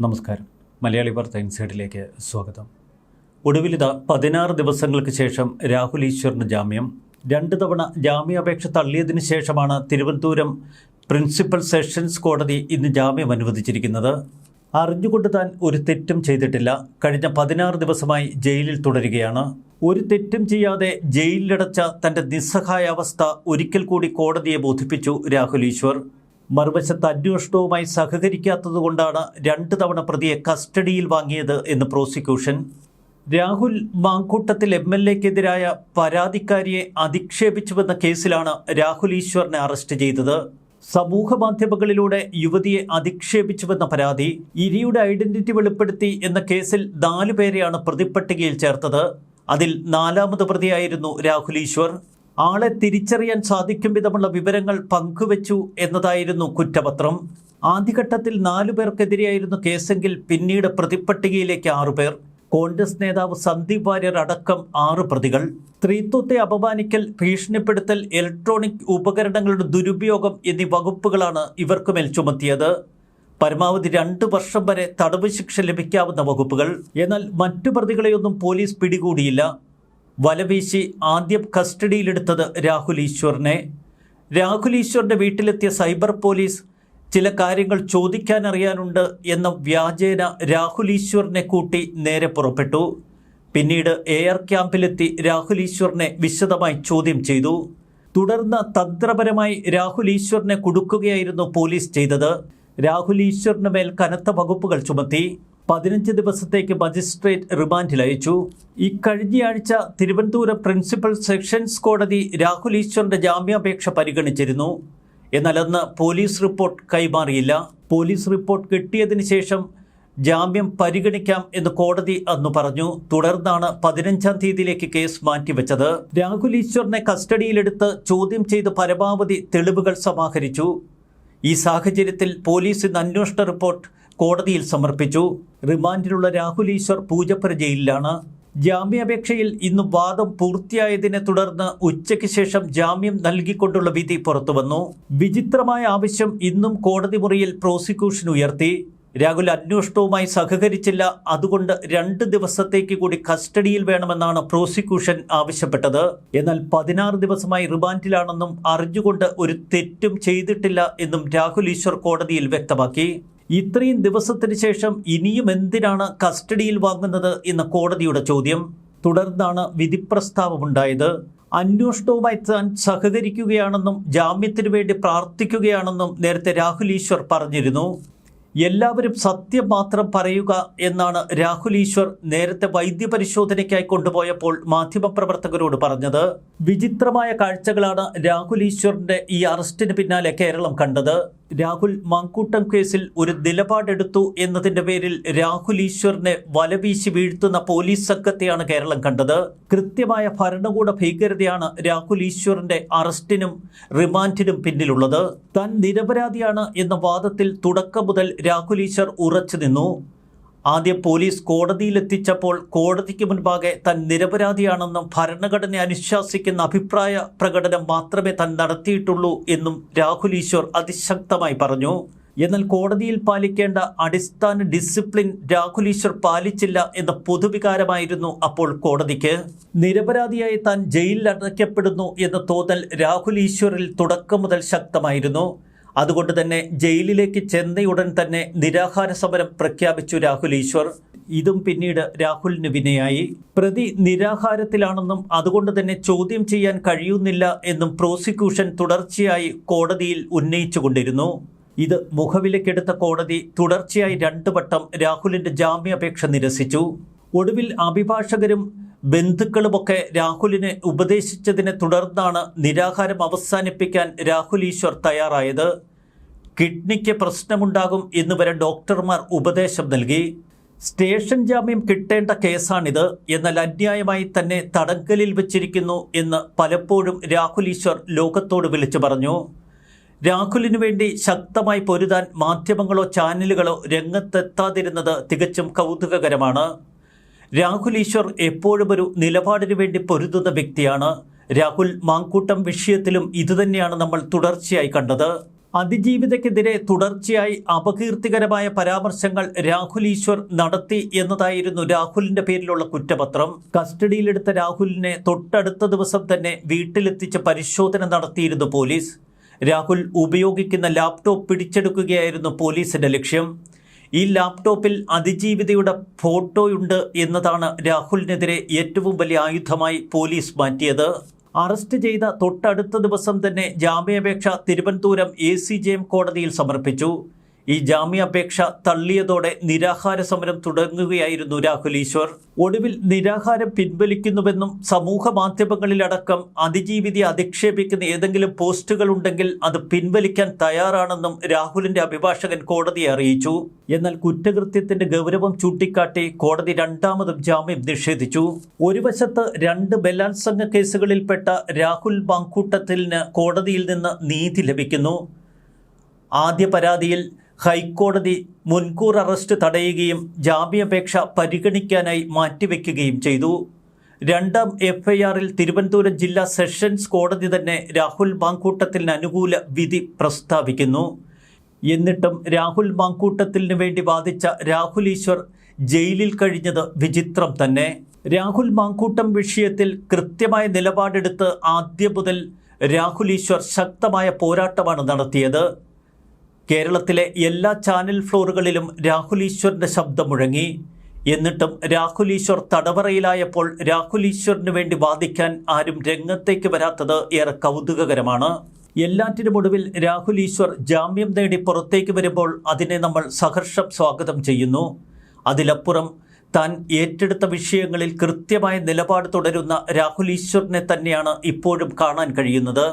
നമസ്കാരം. മലയാളി വാർത്ത ഇൻസൈഡിലേക്ക് സ്വാഗതം. ഒടുവിലിത പതിനാറ് ദിവസങ്ങൾക്ക് ശേഷം രാഹുൽ ഈശ്വറിന് ജാമ്യം. രണ്ട് തവണ ജാമ്യാപേക്ഷ തള്ളിയതിനു ശേഷമാണ് തിരുവനന്തപുരം പ്രിൻസിപ്പൽ സെഷൻസ് കോടതി ഇന്ന് ജാമ്യം അനുവദിച്ചിരിക്കുന്നത്. അറിഞ്ഞുകൊണ്ട് താൻ ഒരു തെറ്റും ചെയ്തിട്ടില്ല. കഴിഞ്ഞ പതിനാറ് ദിവസമായി ജയിലിൽ തുടരുകയാണ്. ഒരു തെറ്റും ചെയ്യാതെ ജയിലിലടച്ച തന്റെ നിസ്സഹായാവസ്ഥ ഒരിക്കൽ കൂടി കോടതിയെ ബോധിപ്പിച്ചു രാഹുൽ ഈശ്വർ. മറുവശത്ത് അന്വേഷണവുമായി സഹകരിക്കാത്തതുകൊണ്ടാണ് രണ്ട് തവണ പ്രതിയെ കസ്റ്റഡിയിൽ വാങ്ങിയത് എന്ന് prosecution. Rahul Mankoottathil M L എക്കെതിരായ പരാതിക്കാരിയെ അധിക്ഷേപിച്ചുവെന്ന കേസിലാണ് രാഹുൽ ഈശ്വറിനെ അറസ്റ്റ് ചെയ്തത്. സമൂഹ മാധ്യമങ്ങളിലൂടെ യുവതിയെ അധിക്ഷേപിച്ചുവെന്ന പരാതി ഇരിയുടെ ഐഡന്റിറ്റി വെളിപ്പെടുത്തി എന്ന കേസിൽ നാലു പേരെയാണ് പ്രതിപ്പട്ടികയിൽ ചേർത്തത്. അതിൽ നാലാമത് പ്രതിയായിരുന്നു രാഹുൽ ഈശ്വർ. ആളെ തിരിച്ചറിയാൻ സാധിക്കും വിധമുള്ള വിവരങ്ങൾ പങ്കുവച്ചു എന്നതായിരുന്നു കുറ്റപത്രം. ആദ്യഘട്ടത്തിൽ നാലു പേർക്കെതിരെയായിരുന്നു കേസെങ്കിൽ പിന്നീട് പ്രതിപ്പട്ടികയിലേക്ക് ആറുപേർ കോൺഗ്രസ് നേതാവ് സന്ദീപ് വാര്യർ അടക്കം ആറ് പ്രതികൾ. സ്ത്രീത്വത്തെ അപമാനിക്കൽ ഭീഷണിപ്പെടുത്തൽ ഇലക്ട്രോണിക് ഉപകരണങ്ങളുടെ ദുരുപയോഗം എന്നീ വകുപ്പുകളാണ് ഇവർക്കുമേൽ ചുമത്തിയത്. പരമാവധി രണ്ട് വർഷം വരെ തടവ് ശിക്ഷ ലഭിക്കാവുന്ന വകുപ്പുകൾ. എന്നാൽ മറ്റു പ്രതികളെയൊന്നും പോലീസ് പിടികൂടിയില്ല. വലവീശി ആദ്യം കസ്റ്റഡിയിലെടുത്തത് രാഹുൽ ഈശ്വറിനെ. രാഹുൽ ഈശ്വറിന്റെ വീട്ടിലെത്തിയ സൈബർ പോലീസ് ചില കാര്യങ്ങൾ ചോദിക്കാനറിയാനുണ്ട് എന്ന വ്യാജേന രാഹുൽ ഈശ്വറിനെ കൂട്ടി നേരെ പുറപ്പെട്ടു. പിന്നീട് എയർ ക്യാമ്പിലെത്തി രാഹുൽ ഈശ്വറിനെ വിശദമായി ചോദ്യം ചെയ്തു. തുടർന്ന് തന്ത്രപരമായി രാഹുൽ ഈശ്വറിനെ കുടുക്കുകയായിരുന്നു പോലീസ് ചെയ്തത്. രാഹുൽ ഈശ്വറിന് മേൽ കനത്ത വകുപ്പുകൾ ചുമത്തി. പതിനഞ്ച് ദിവസത്തേക്ക് മജിസ്ട്രേറ്റ് റിമാൻഡിൽ അയച്ചു. ഇക്കഴിഞ്ഞയാഴ്ച തിരുവനന്തപുരം പ്രിൻസിപ്പൽ സെഷൻസ് കോടതി രാഹുൽ ഈശ്വറിന്റെ ജാമ്യാപേക്ഷ പരിഗണിച്ചിരുന്നു. എന്നാൽ അന്ന് പോലീസ് റിപ്പോർട്ട് കൈമാറിയില്ല. പോലീസ് റിപ്പോർട്ട് കിട്ടിയതിന് ശേഷം ജാമ്യം പരിഗണിക്കാം എന്ന് കോടതി അന്ന് പറഞ്ഞു. തുടർന്നാണ് പതിനഞ്ചാം തീയതിയിലേക്ക് കേസ് മാറ്റിവെച്ചത്. രാഹുൽ ഈശ്വറിനെ കസ്റ്റഡിയിലെടുത്ത് ചോദ്യം ചെയ്ത് പരമാവധി തെളിവുകൾ സമാഹരിച്ചു. ഈ സാഹചര്യത്തിൽ പോലീസ് അന്വേഷണ റിപ്പോർട്ട് കോടതിയിൽ സമർപ്പിച്ചു. റിമാൻഡിലുള്ള രാഹുൽ ഈശ്വർ പൂജപ്പുര ജയിലിലാണ് ജാമ്യാപേക്ഷയിൽ ഇന്ന് വാദം പൂർത്തിയായതിനെ തുടർന്ന് ഉച്ചയ്ക്ക് ശേഷം ജാമ്യം നൽകിക്കൊണ്ടുള്ള വിധി പുറത്തുവന്നു. വിചിത്രമായ ആവശ്യം ഇന്നും കോടതി മുറിയിൽ പ്രോസിക്യൂഷൻ ഉയർത്തി. രാഹുൽ അന്വേഷണവുമായി സഹകരിച്ചില്ല. അതുകൊണ്ട് രണ്ട് ദിവസത്തേക്ക് കൂടി കസ്റ്റഡിയിൽ വേണമെന്നാണ് പ്രോസിക്യൂഷൻ ആവശ്യപ്പെട്ടത്. എന്നാൽ പതിനാറ് ദിവസമായി റിമാൻഡിലാണെന്നും അറിഞ്ഞുകൊണ്ട് ഒരു തെറ്റും ചെയ്തിട്ടില്ല എന്നും രാഹുൽ ഈശ്വർ കോടതിയിൽ വ്യക്തമാക്കി. ഇത്രയും ദിവസത്തിന് ശേഷം ഇനിയും എന്തിനാണ് കസ്റ്റഡിയിൽ വാങ്ങുന്നത് എന്ന കോടതിയുടെ ചോദ്യം. തുടർന്നാണ് വിധിപ്രസ്താവമുണ്ടായത്. അന്വേഷണവുമായി താൻ സഹകരിക്കുകയാണെന്നും ജാമ്യത്തിനു വേണ്ടി പ്രാർത്ഥിക്കുകയാണെന്നും നേരത്തെ രാഹുൽ ഈശ്വർ പറഞ്ഞിരുന്നു. എല്ലാവരും സത്യം മാത്രം പറയുക എന്നാണ് രാഹുൽ ഈശ്വർ നേരത്തെ വൈദ്യപരിശോധനയ്ക്കായി കൊണ്ടുപോയപ്പോൾ മാധ്യമപ്രവർത്തകരോട് പറഞ്ഞത്. വിചിത്രമായ കാഴ്ചകളാണ് രാഹുൽ ഈശ്വറിന്റെ ഈ അറസ്റ്റിന് പിന്നാലെ കേരളം കണ്ടത്. രാഹുൽ മാങ്കൂട്ടം കേസിൽ ഒരു നിലപാടെടുത്തു എന്നതിന്റെ പേരിൽ രാഹുൽ ഈശ്വറിനെ വലവീശി വീഴ്ത്തുന്ന പോലീസ് സംഘത്തെയാണ് കേരളം കണ്ടത്. കൃത്യമായ ഭരണകൂട ഭീകരതയാണ് രാഹുൽ ഈശ്വറിന്റെ അറസ്റ്റിനും റിമാൻഡിനും പിന്നിലുള്ളത്. താൻ നിരപരാധിയാണ് എന്ന വാദത്തിൽ തുടക്കം മുതൽ രാഹുൽ ഈശ്വർ ഉറച്ചു നിന്നു. ആദ്യം പോലീസ് കോടതിയിലെത്തിച്ചപ്പോൾ കോടതിക്ക് മുൻപാകെ താൻ നിരപരാധിയാണെന്നും ഭരണഘടനയെ അനുശാസിക്കുന്ന അഭിപ്രായ പ്രകടനം മാത്രമേ താൻ നടത്തിയിട്ടുള്ളൂ എന്നും രാഹുൽ ഈശ്വർ അതിശക്തമായി പറഞ്ഞു. എന്നാൽ കോടതിയിൽ പാലിക്കേണ്ട അടിസ്ഥാന ഡിസിപ്ലിൻ രാഹുൽ ഈശ്വർ പാലിച്ചില്ല എന്ന പൊതുവികാരമായിരുന്നു അപ്പോൾ കോടതിക്ക്. നിരപരാധിയായി താൻ ജയിലിൽ അടയ്ക്കപ്പെടുന്നു എന്ന തോന്നൽ രാഹുൽ ഈശ്വറിൽ തുടക്കം മുതൽ ശക്തമായിരുന്നു. അതുകൊണ്ട് തന്നെ ജയിലിലേക്ക് ചെന്നയുടൻ തന്നെ നിരാഹാര സമരം പ്രഖ്യാപിച്ചു രാഹുൽ ഈശ്വർ. ഇതും പിന്നീട് രാഹുലിന് വിനയായി. പ്രതി നിരാഹാരത്തിലാണെന്നും അതുകൊണ്ട് തന്നെ ചോദ്യം ചെയ്യാൻ കഴിയുന്നില്ല എന്നും പ്രോസിക്യൂഷൻ തുടർച്ചയായി കോടതിയിൽ ഉന്നയിച്ചുകൊണ്ടിരുന്നു. ഇത് മുഖവിലക്കെടുത്ത കോടതി തുടർച്ചയായി രണ്ടു വട്ടം രാഹുലിന്റെ ജാമ്യാപേക്ഷ നിരസിച്ചു. ഒടുവിൽ അഭിഭാഷകരും ബന്ധുക്കളുമൊക്കെ രാഹുലിനെ ഉപദേശിച്ചതിനെ തുടർന്നാണ് നിരാഹാരം അവസാനിപ്പിക്കാൻ രാഹുൽ ഈശ്വർ തയ്യാറായത്. കിഡ്നിക്ക് പ്രശ്നമുണ്ടാകും എന്ന് വരെ ഡോക്ടർമാർ ഉപദേശം നൽകി. സ്റ്റേഷൻ ജാമ്യം കിട്ടേണ്ട കേസാണിത്. എന്നാൽ അന്യായമായി തന്നെ തടങ്കലിൽ വച്ചിരിക്കുന്നു എന്ന് പലപ്പോഴും രാഹുൽ ഈശ്വർ ലോകത്തോട് വിളിച്ചു പറഞ്ഞു. രാഹുലിനു വേണ്ടി ശക്തമായി പൊരുതാൻ മാധ്യമങ്ങളോ ചാനലുകളോ രംഗത്തെത്താതിരുന്നത് തികച്ചും കൗതുകകരമാണ്. രാഹുൽ ഈശ്വർ എപ്പോഴും ഒരു നിലപാടിനു വേണ്ടി പൊരുതുന്ന വ്യക്തിയാണ്. രാഹുൽ മാങ്കൂട്ടം വിഷയത്തിലും ഇതുതന്നെയാണ് നമ്മൾ തുടർച്ചയായി കണ്ടത്. അതിജീവിതയ്ക്കെതിരെ തുടർച്ചയായി അപകീർത്തികരമായ പരാമർശങ്ങൾ രാഹുൽ ഈശ്വർ നടത്തി എന്നതായിരുന്നു രാഹുലിന്റെ പേരിലുള്ള കുറ്റപത്രം. കസ്റ്റഡിയിലെടുത്ത രാഹുലിനെ തൊട്ടടുത്ത ദിവസം തന്നെ വീട്ടിലെത്തിച്ച് പരിശോധന നടത്തിയിരുന്നു പോലീസ്. രാഹുൽ ഉപയോഗിക്കുന്ന ലാപ്ടോപ്പ് പിടിച്ചെടുക്കുകയായിരുന്നു പോലീസിന്റെ ലക്ഷ്യം. ഈ ലാപ്ടോപ്പിൽ അതിജീവിതയുടെ ഫോട്ടോയുണ്ട് എന്നതാണ് രാഹുലിനെതിരെ ഏറ്റവും വലിയ ആയുധമായി പോലീസ് മാറ്റിയത്. അറസ്റ്റ് ചെയ്ത തൊട്ടടുത്ത ദിവസം തന്നെ ജാമ്യാപേക്ഷ തിരുവനന്തപുരം എ കോടതിയിൽ സമർപ്പിച്ചു. ഈ ജാമ്യാപേക്ഷ തള്ളിയതോടെ നിരാഹാര സമരം തുടങ്ങുകയായിരുന്നു രാഹുൽ ഈശ്വർ. ഒടുവിൽ നിരാഹാരം പിൻവലിക്കുന്നുവെന്നും സമൂഹ മാധ്യമങ്ങളിലടക്കം അതിജീവിതയെ അധിക്ഷേപിക്കുന്ന ഏതെങ്കിലും പോസ്റ്റുകൾ ഉണ്ടെങ്കിൽ അത് പിൻവലിക്കാൻ തയ്യാറാണെന്നും രാഹുലിന്റെ അഭിഭാഷകൻ കോടതിയെ അറിയിച്ചു. എന്നാൽ കുറ്റകൃത്യത്തിന്റെ ഗൗരവം ചൂണ്ടിക്കാട്ടി കോടതി രണ്ടാമതും ജാമ്യം നിഷേധിച്ചു. ഒരു വശത്ത് രണ്ട് ബലാത്സംഗ കേസുകളിൽപ്പെട്ട രാഹുൽ ബാങ്കൂട്ടത്തിന് കോടതിയിൽ നിന്ന് നീതി ലഭിക്കുന്നു. ആദ്യ പരാതിയിൽ ഹൈക്കോടതി മുൻകൂർ അറസ്റ്റ് തടയുകയും ജാമ്യാപേക്ഷ പരിഗണിക്കാനായി മാറ്റിവെക്കുകയും ചെയ്തു. രണ്ടാം എഫ്ഐആറിൽ തിരുവനന്തപുരം ജില്ലാ സെഷൻസ് കോടതി തന്നെ രാഹുൽ മാങ്കൂട്ടത്തിന് അനുകൂല വിധി പ്രസ്താവിക്കുന്നു. എന്നിട്ടും രാഹുൽ മാങ്കൂട്ടത്തിന് വേണ്ടി വാദിച്ച രാഹുൽ ഈശ്വർ ജയിലിൽ കഴിഞ്ഞത് വിചിത്രം തന്നെ. രാഹുൽ മാങ്കൂട്ടം വിഷയത്തിൽ കൃത്യമായ നിലപാടെടുത്ത് ആദ്യം മുതൽ രാഹുൽ ഈശ്വർ ശക്തമായ പോരാട്ടമാണ് നടത്തിയത്. കേരളത്തിലെ എല്ലാ ചാനൽ ഫ്ലോറുകളിലും രാഹുൽ ശബ്ദം മുഴങ്ങി. എന്നിട്ടും രാഹുൽ ഈശ്വർ തടവറയിലായപ്പോൾ രാഹുൽ ഈശ്വറിന് വേണ്ടി വാദിക്കാൻ ആരും രംഗത്തേക്ക് വരാത്തത് ഏറെ കൗതുകകരമാണ്. എല്ലാറ്റിനും ഒടുവിൽ രാഹുൽ ഈശ്വർ ജാമ്യം നേടി പുറത്തേക്ക് വരുമ്പോൾ അതിനെ നമ്മൾ സഹർഷം സ്വാഗതം ചെയ്യുന്നു. അതിലപ്പുറം താൻ ഏറ്റെടുത്ത വിഷയങ്ങളിൽ കൃത്യമായ നിലപാട് തുടരുന്ന രാഹുൽ ഈശ്വറിനെ തന്നെയാണ് ഇപ്പോഴും കാണാൻ കഴിയുന്നത്.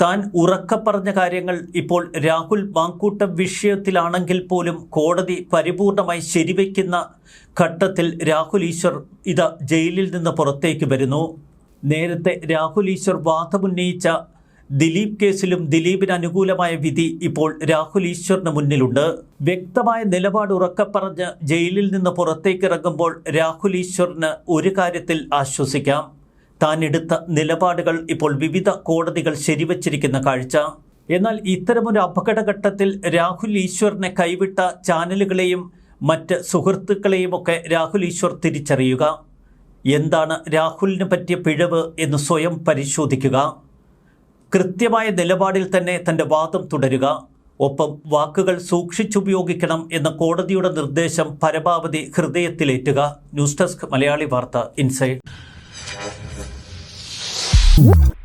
താൻ ഉറക്കെ പറഞ്ഞ കാര്യങ്ങൾ ഇപ്പോൾ രാഹുൽ മാങ്കൂട്ടം വിഷയത്തിലാണെങ്കിൽ പോലും കോടതി പരിപൂർണമായി ശരിവയ്ക്കുന്ന ഘട്ടത്തിൽ രാഹുൽ ഈശ്വർ ഇത് ജയിലിൽ നിന്ന് പുറത്തേക്ക് വരുന്നു. നേരത്തെ രാഹുൽ ഈശ്വർ വാദമുന്നയിച്ച ദിലീപ് കേസിലും ദിലീപിന് അനുകൂലമായ വിധി ഇപ്പോൾ രാഹുൽ ഈശ്വറിന് മുന്നിലുണ്ട്. വ്യക്തമായ നിലപാട് ഉറക്കെ പറഞ്ഞ് ജയിലിൽ നിന്ന് പുറത്തേക്കിറങ്ങുമ്പോൾ രാഹുൽ ഈശ്വറിന് ഒരു കാര്യത്തിൽ ആശ്വസിക്കാം. താൻ എടുത്ത നിലപാടുകൾ ഇപ്പോൾ വിവിധ കോടതികൾ ശരിവച്ചിരിക്കുന്ന കാഴ്ച. എന്നാൽ ഇത്തരമൊരു അപകടഘട്ടത്തിൽ രാഹുൽ ഈശ്വറിനെ കൈവിട്ട ചാനലുകളെയും മറ്റ് സുഹൃത്തുക്കളെയും ഒക്കെ രാഹുൽ ഈശ്വർ തിരിച്ചറിയുക. എന്താണ് രാഹുലിന് പറ്റിയ പിഴവ് എന്ന് സ്വയം പരിശോധിക്കുക. കൃത്യമായ നിലപാടിൽ തന്നെ തന്റെ വാദം തുടരുക. ഒപ്പം വാക്കുകൾ സൂക്ഷിച്ചുപയോഗിക്കണം എന്ന കോടതിയുടെ നിർദ്ദേശം പരമാവധി ഹൃദയത്തിലേറ്റുക. ന്യൂസ് ഡെസ്ക് മലയാളി വാർത്ത ഇൻസൈഡ്. Whoop!